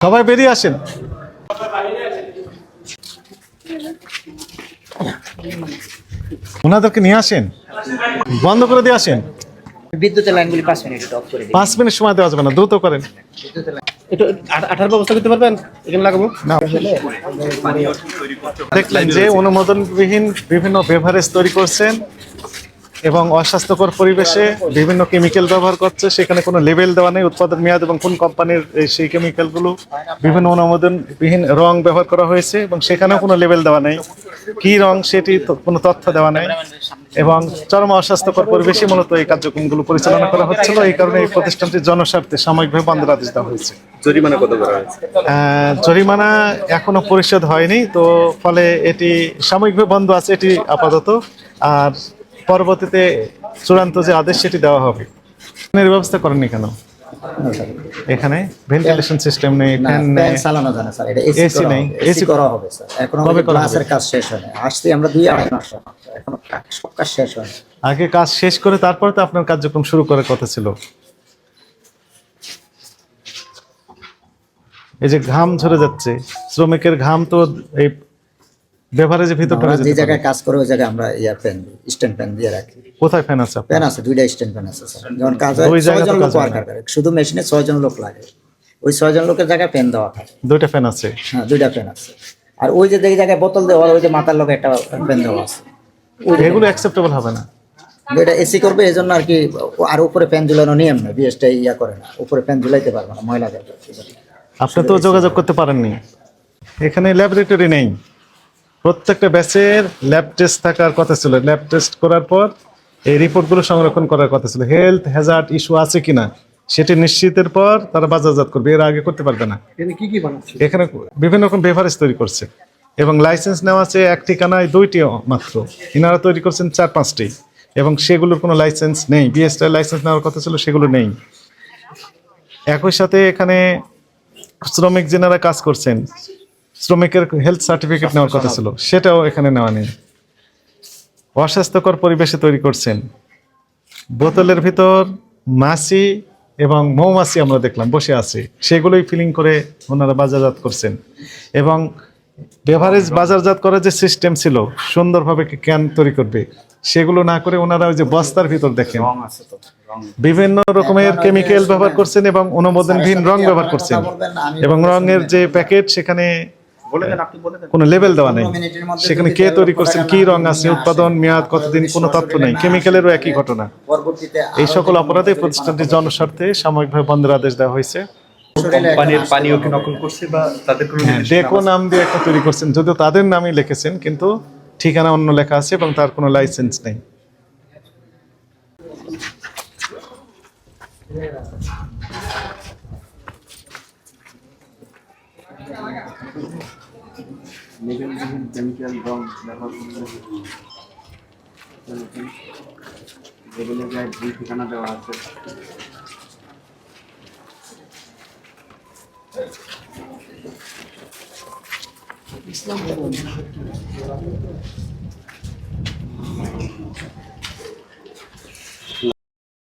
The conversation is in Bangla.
সবাই বেরিয়ে আসেন। ওনাদেরকে নিয়ে আসেন। বন্ধ করে দিয়ে আসেন। বিদ্যুতের লাইনগুলি পাঁচ মিনিট অফ করে দিই পাঁচ মিনিট সময় দেওয়া যাবে না দ্রুত করেন। একটু আঠার ব্যবস্থা করতে পারবেন? এখানে লাগাবো? না। দেখলেন যে অনুমোদনবিহীন বিভিন্ন বেভারেজ তৈরি করছেন। এবং অস্বাস্থ্যকর পরিবেশে বিভিন্ন কেমিক্যাল ব্যবহার করছে। সেখানে কোনো লেভেল দেওয়া নেই উৎপাদন মেয়াদ এবং কোন কোম্পানির সেই কেমিক্যালগুলো বিভিন্ন অনুমোদনবিহীন রং ব্যবহার করা হয়েছে এবং সেখানেও কোনো লেভেল দেওয়া নেই। কি রং সেটি কোনো তথ্য দেওয়া নেই। এবং চরম অস্বাস্থ্যকর পরিবেশে মূলত এই কার্যক্রমগুলো পরিচালনা করা হচ্ছিল। এই কারণে এই প্রতিষ্ঠানটি জনস্বার্থে সাময়িকভাবে বন্ধের আদেশ দেওয়া হয়েছে। জরিমানা কত করা হয়েছে? জরিমানা এখনও পরিশোধ হয়নি তো ফলে এটি সাময়িকভাবে বন্ধ আছে এটি আপাতত। আর পরবর্তীতে চূড়ান্ত যে আদেশ সেটি দেওয়া হবে। ফ্যানের ব্যবস্থা করেননি কেন? এখানে ভেন্টিলেশন সিস্টেম নেই ফ্যান নেই। চালানো স্যার এটা এসি নেই, এসি করা হবে স্যার। এখন কবে? ক্লাসের কাজ শেষ আমরা দুই আড়াই মাস এখন সব কাজ শেষ আগে কাজ শেষ করে তারপরে তো আপনার কার্যক্রম শুরু করার কথা ছিল। এই যে ঘাম ঝরে যাচ্ছে শ্রমিকের ঘাম তো এই বেভারেজের আমরা যে জায়গায় কাজ করে ওই জায়গায় আমরা ইয়ার ফ্যান স্ট্যান্ড ফ্যান দিয়ে রাখি। কোথায় ফ্যান আছে ফ্যান আছে দুইটা স্ট্যান্ড ফ্যান আছে স্যার যখন কাজ হয় ওই জায়গায় লোক ওয়ার্কার করে। শুধু মেশিনে ছয়জন লোক লাগে। ওই ছয়জন লোকের জায়গায় ফ্যান দেওয়া থাকে দুইটা ফ্যান আছে। হ্যাঁ দুইটা ফ্যান আছে। আর ওই যে জায়গায় বোতল দেওয়া ওই যে মাথার লোকে একটা ফ্যান দেওয়া আছে। এগুলো অ্যাকসেপ্টেবল হবে না? এটা এসি করবে এই জন্য আর কি আর উপরে ফ্যান ঝুলানো নিয়ম না বিএসটা ইয়া করে না। উপরে ফ্যান ঝুলাইতে পারবে না ময়লা যাবে আপনি তো যোগাযোগ করতে পারেননি। এখানে ল্যাবরেটরি নেই। প্রত্যেকটা ব্যাচের ল্যাব টেস্ট থাকার কথা ছিল। ল্যাব টেস্ট করার পর এই রিপোর্টগুলো সংরক্ষণ করার কথা ছিল। হেলথ হ্যাজার্ড ইস্যু আছে কিনা সেটি নিশ্চিতের পর তারা বাজারজাত করবে। এর আগে করতে পারবে না। এখানে বিভিন্ন রকম বেভারেজ তৈরি করছে। এবং লাইসেন্স নেওয়া আছে এক ঠিকানায় দুইটি মাত্র। ইনারা তৈরি করছেন চার পাঁচটি। এবং সেগুলোর কোনো লাইসেন্স নেই। বিএসটার লাইসেন্স নেওয়ার কথা ছিল সেগুলো নেই। একই সাথে এখানে শ্রমিক যেনারা কাজ করছেন শ্রমিকের হেলথ সার্টিফিকেট নেওয়ার কথা ছিল। সেটাও এখানে নেওয়া নেই। অস্বাস্থ্যকর পরিবেশে তৈরি করছেন। বোতলের ভিতর মাছি এবং মৌমাছি আমরা দেখলাম বসে আছে। সেগুলোই ফিলিং করে ওনারা বাজারজাত করছেন। এবং বেভারেজ বাজারজাত করার যে সিস্টেম ছিল সুন্দরভাবে ক্যান তৈরি করবে সেগুলো না করে ওনারা ওই যে বস্তার ভিতর দেখেন। বিভিন্ন রকমের কেমিক্যাল ব্যবহার করছেন এবং অনুমোদনবিহীন রং ব্যবহার করছেন। এবং রঙের যে প্যাকেট সেখানে দেন কোনো লেভেল দেওয়া নেই। সেখানে কে তৈরি করছেন কি রং আছে উৎপাদন মেয়াদ কতদিন কোনো তথ্য নেই। কেমিক্যালেরও একই ঘটনা। এই সকল অপরাধে প্রতিষ্ঠানটির জনস্বার্থে সাময়িকভাবে বন্ধের আদেশ দেওয়া হয়েছে। কোম্পানির পানীয় কি নকল করছে বা তাদের কোনো হ্যাঁ ডেকো নাম দিয়ে একটা তৈরি করছেন। যদিও তাদের নামই লিখেছেন কিন্তু ঠিকানা অন্য লেখা আছে এবং তার কোনো লাইসেন্স নেই। কেমিক্যাল রং ব্যবহার করতে যায় দুই ঠিকানা দেওয়া আছে।